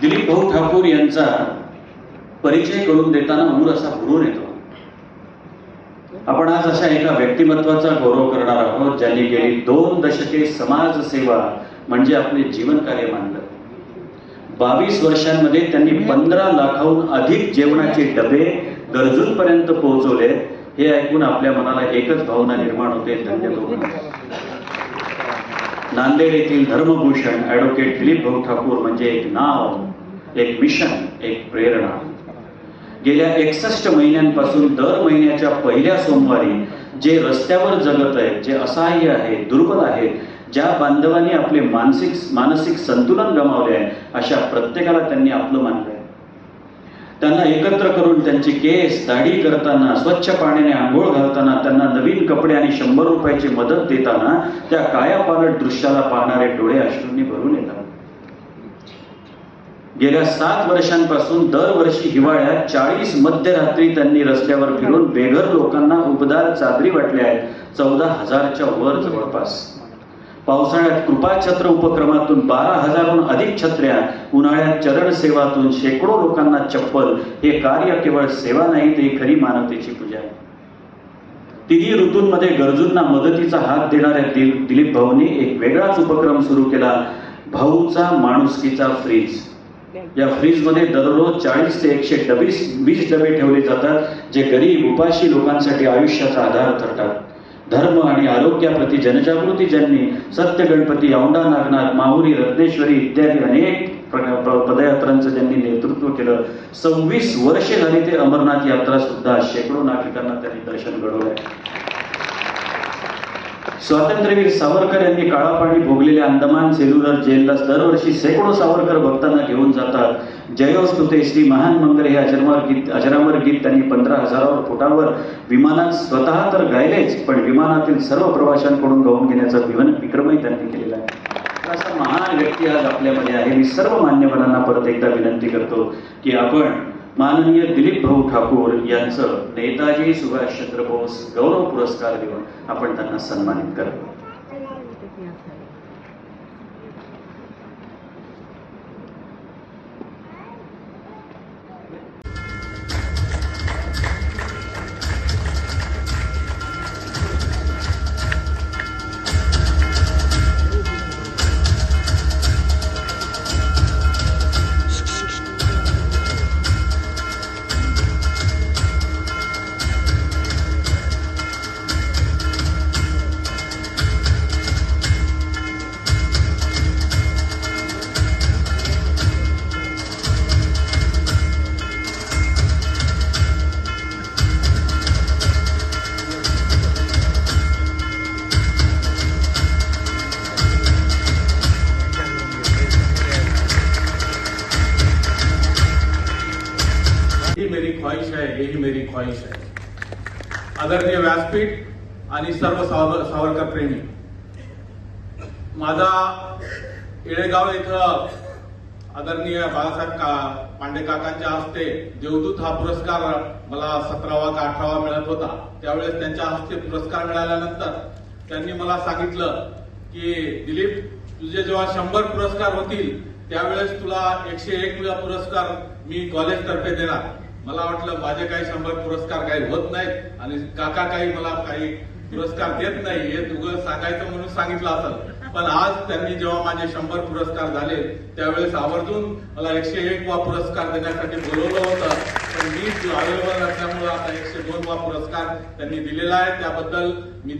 दिलीप भाऊ ठाकूर यांचा परिचय करून देताना ऊर असा भरून येतो. आपण आज अशा एका व्यक्तिमत्वाचा गौरव करणार आहोत ज्यांनी गेली दोन दशके समाजसेवा म्हणजे आपले जीवन कार्य मानलं. बावीस वर्षांमध्ये त्यांनी पंधरा लाखाहून अधिक जेवणाचे डबे गरजूंपर्यंत पोहोचवले. हे ऐकून आपल्या मनाला एकच भावना निर्माण होते धन्यवाद. नांदेड येथील धर्मभूषण ॲडव्होकेट दिलीप भाऊ ठाकूर म्हणजे एक नाव एक मिशन एक प्रेरणा. गेल्या एकसष्ट महिन्यांपासून दर महिन्याच्या पहिल्या सोमवारी जे रस्त्यावर जगत आहेत जे असहाय्य आहेत दुर्बल आहेत ज्या बांधवांनी आपले मानसिक मानसिक संतुलन गमावले आहे अशा प्रत्येकाला त्यांनी आपलं मानलंय त्यांना एकत्र करून त्यांची केस दाढी करताना स्वच्छ पाण्याने आंघोळ घालताना त्यांना नवीन कपडे आणि शंभर रुपयाची मदत देताना त्या कायापालट दृश्याला पाहणारे डोळे अश्रूंनी भरून येतात. गेल्या सात वर्षांपासून दरवर्षी हिवाळ्यात चाळीस मध्यरात्री त्यांनी रस्त्यावर फिरून बेघर लोकांना उबदार चादरी वाटल्या आहेत. चौदा हजारच्या वर जवळपास. पावसाळ्यात कृपाछत्र उपक्रमातून बारा हजारहून अधिक छत्र्या उन्हाळ्यात चरण सेवातून शेकडो लोकांना चप्पल हे कार्य केवळ सेवा नाही ते खरी मानवतेची पूजा आहे. तिन्ही ऋतूंमध्ये गरजूंना मदतीचा हात देणाऱ्या दिल- दिलीप भाऊंनी एक वेगळाच उपक्रम सुरू केला भाऊचा माणुसकीचा फ्रीज. या फ्रीजमध्ये दररोज चाळीस ते एकशे डबीस वीस डबे ठेवले जातात जे गरीब उपाशी लोकांसाठी आयुष्याचा आधार ठरतात. धर्म आणि आरोग्याप्रती जनजागृती ज्यांनी सत्य गणपती औंढा नागनाथ माहुरी रत्नेश्वरी इत्यादी अनेक पदयात्रांचं ज्यांनी नेतृत्व केलं सव्वीस वर्षे झाली ते अमरनाथ यात्रा सुद्धा शेकडो नागरिकांना त्यांनी दर्शन घडवलंय. स्वातंत्र्यवीर सावरकर यांनी काळा पाणी भोगलेल्या अंदमान सेल्युलर जेलला दरवर्षी शेकडो सावरकर भक्तांना घेऊन जातात. जयोस्तुते श्री महान मंगल हे अजरामर गीत अजरामर गीत त्यांनी पंधरा हजारावर फुटावर विमानात स्वतः तर गायलेच पण विमानातील सर्व प्रवाशांकडून गाऊन घेण्याचा विवन विक्रमही त्यांनी केलेला आहे. असा महान व्यक्ती आज आपल्यामध्ये आहे. मी सर्व मान्यवरांना परत एकदा विनंती करतो की आपण माननीय दिलीप भाऊ ठाकूर यांचं नेताजी सुभाषचंद्र बोस गौरव पुरस्कार देऊन आपण त्यांना सन्मानित करतो ख्वाहिश है यही मेरी ख्वाहिश है आदरणीय व्यासपीठ आणि सर्व सावर सावरकर प्रेमी माझा येळेगाव इथं आदरणीय बाळासाहेब का पांडे काकांच्या हस्ते देवदूत हा पुरस्कार मला सतरावा का अठरावा मिळत होता. त्यावेळेस त्यांच्या हस्ते पुरस्कार मिळाल्यानंतर त्यांनी मला सांगितलं की दिलीप तुझे जेव्हा शंभर पुरस्कार होतील त्यावेळेस तुला एकशे एक पुरस्कार मी कॉलेजतर्फे देणार. मला वाटलं माझे काही शंभर पुरस्कार काही होत नाहीत आणि काका काही मला काही पुरस्कार देत नाही हे तुझं सांगायचं म्हणून सांगितलं असेल. पण आज त्यांनी जेव्हा माझे शंभर पुरस्कार झाले त्यावेळेस आवर्जून मला एकशे एक वा पुरस्कार देण्यासाठी बोलवलं होतं. पण मी अवेलेबल नसल्यामुळे आता एकशे दोन वा पुरस्कार त्यांनी दिलेला आहे. त्याबद्दल मी